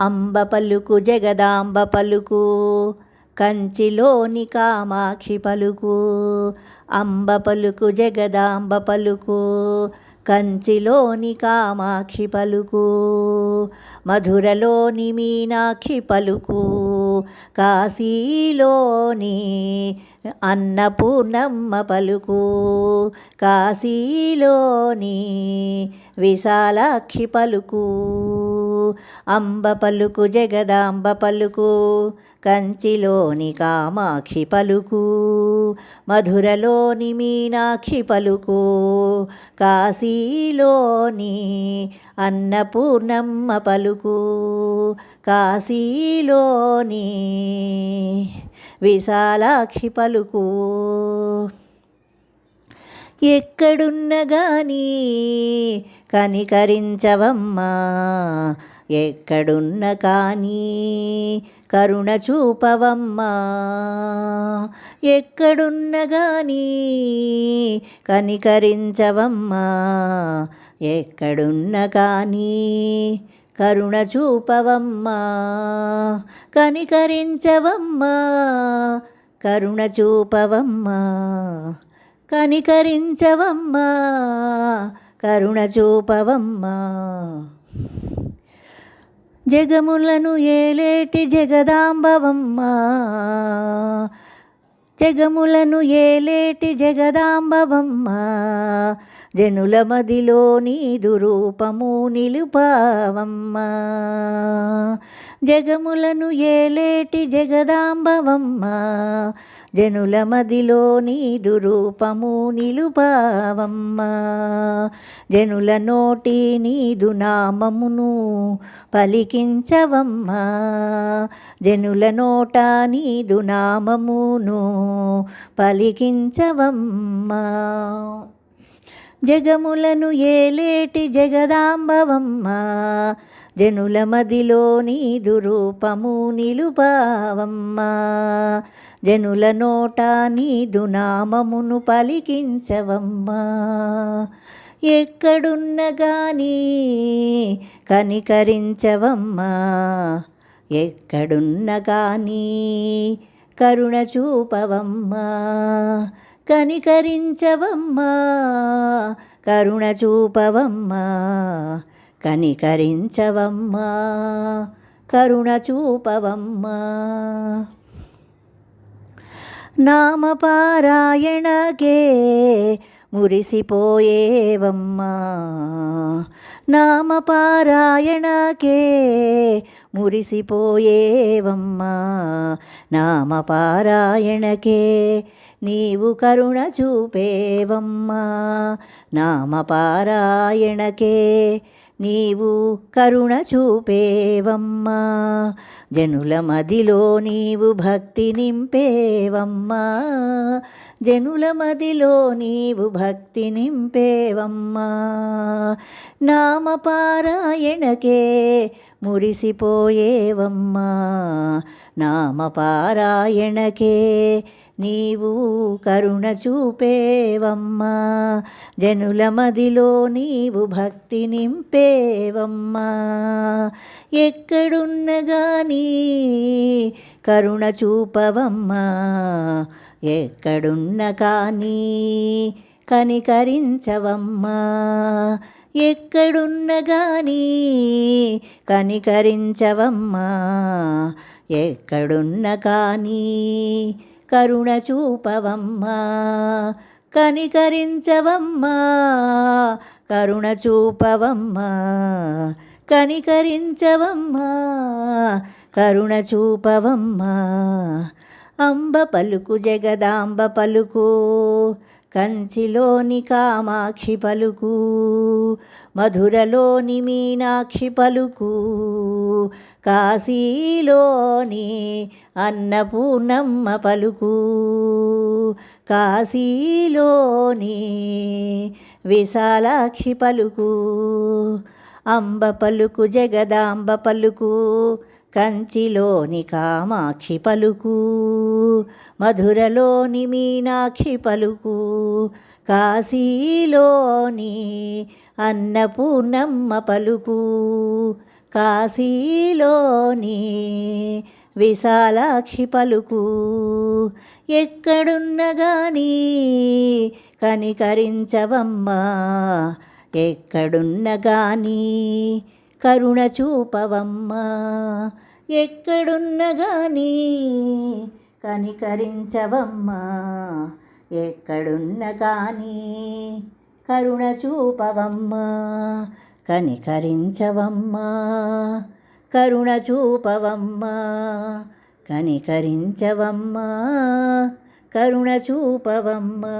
అంబ పలుకు జగదాంబ పలుకు కంచిలోని కామాక్షి పలుకు. అంబ పలుకు జగదాంబ పలుకు కంచిలోని కామాక్షి పలుకు. మధురలోని మీనాక్షి పలుకు కాశీలోని అన్నపూర్ణమ్మ పలుకు కాశీలోని విశాలాక్షి పలుకు. అంబ పలుకు జగదాంబ పలుకు కంచిలోని కామాక్షి పలుకు మధురలోని మీనాక్షి పలుకు కాశీలోని అన్నపూర్ణమ్మ పలుకు కాశీలోని విశాలాక్షి పలుకు. ఎక్కడున్న కానీ కనికరించవమ్మా? ఎక్కడున్న కానీ కరుణ చూపవమ్మా? ఎక్కడున్న కానీ కనికరించవమ్మా? ఎక్కడున్న కానీ కరుణ చూపవమ్మా కనికరించవమ్మా కరుణ చూపవమ్మా కనికరించవమ్మా కరుణ చూపవమ్మా జగములను ఏలేటి జగదాంబవమ్మా జగములను ఏలేటి జగదాంబవమ్మ జనుల మదిలో నీదు రూపము నిలుపావమ్మ. జగములను ఏలేటి జగదాంబవమ్మా జనుల మదిలో నీదు రూపము నిలుపావమ్మ. జనుల నోటి నీదు నామమును పలికించవమ్మా జనుల నోట నీదు నామమును పలికించవమ్మా. జగములను ఏలేటి జగదాంబవమ్మా జనుల మదిలో నీదు రూపము నిలుపావమ్మా జనుల నోట నీదు నామమును పలికించవమ్మా. ఎక్కడున్న గాని కనికరించవమ్మా. ఎక్కడున్న కానీ కరుణ చూపవమ్మా. కనికరించవమ్మా. కరుణ చూపవమ్మా. కనికరించవమ్మా కరుణ చూపవమ్మా. నామపారాయణకే మురిసిపోయేవమ్మా. నామపారాయణకే మురిసిపోయేవమ్మా. నామపారాయణకే నీవు కరుణ చూపేవమ్మా. నామపారాయణకే నీవు కరుణ చూపేవమ్మా. జనుల మదిలో నీవు భక్తి నింపేవమ్మా. జనుల మదిలో నీవు భక్తి నింపేవమ్మా. నామపారాయణకే మురిసిపోయేవమ్మా. నామపారాయణకే నీవు కరుణ చూపేవమ్మా. జనుల మదిలో నీవు భక్తి నింపేవమ్మా. ఎక్కడున్న గాని కరుణ చూపవమ్మా. ఎక్కడున్న కానీ కనికరించవమ్మా. ఎక్కడున్న గాని కనికరించవమ్మా. ఎక్కడున్న కానీ కరుణ చూపవమ్మా కనికరించవమ్మా కరుణ చూపవమ్మా కనికరించవమ్మా కరుణ చూపవమ్మా. అంబ పలుకు జగదాంబ పలుకు కంచిలోని కామాక్షి పలుకు మధురలోని మీనాక్షి పలుకు కాశీలోని అన్నపూర్ణమ్మ పలుకు కాశీలోని విశాలాక్షి పలుకు. అంబ పలుకు జగదాంబ పలుకు కంచిలోని కామాక్షి పలుకు మధురలోని మీనాక్షి పలుకు కాశీలోని అన్నపూర్ణమ్మ పలుకు కాశీలోని విశాలాక్షి పలుకు. ఎక్కడున్నగాని కనికరించవమ్మా ఎక్కడున్నగాని కరుణ చూపవమ్మా. ఎక్కడున్నగాని కనికరించవమ్మా. ఎక్కడున్నగాని కరుణ చూపవమ్మా. కనికరించవమ్మా. కరుణ చూపవమ్మా. కనికరించవమ్మా. కరుణ చూపవమ్మా.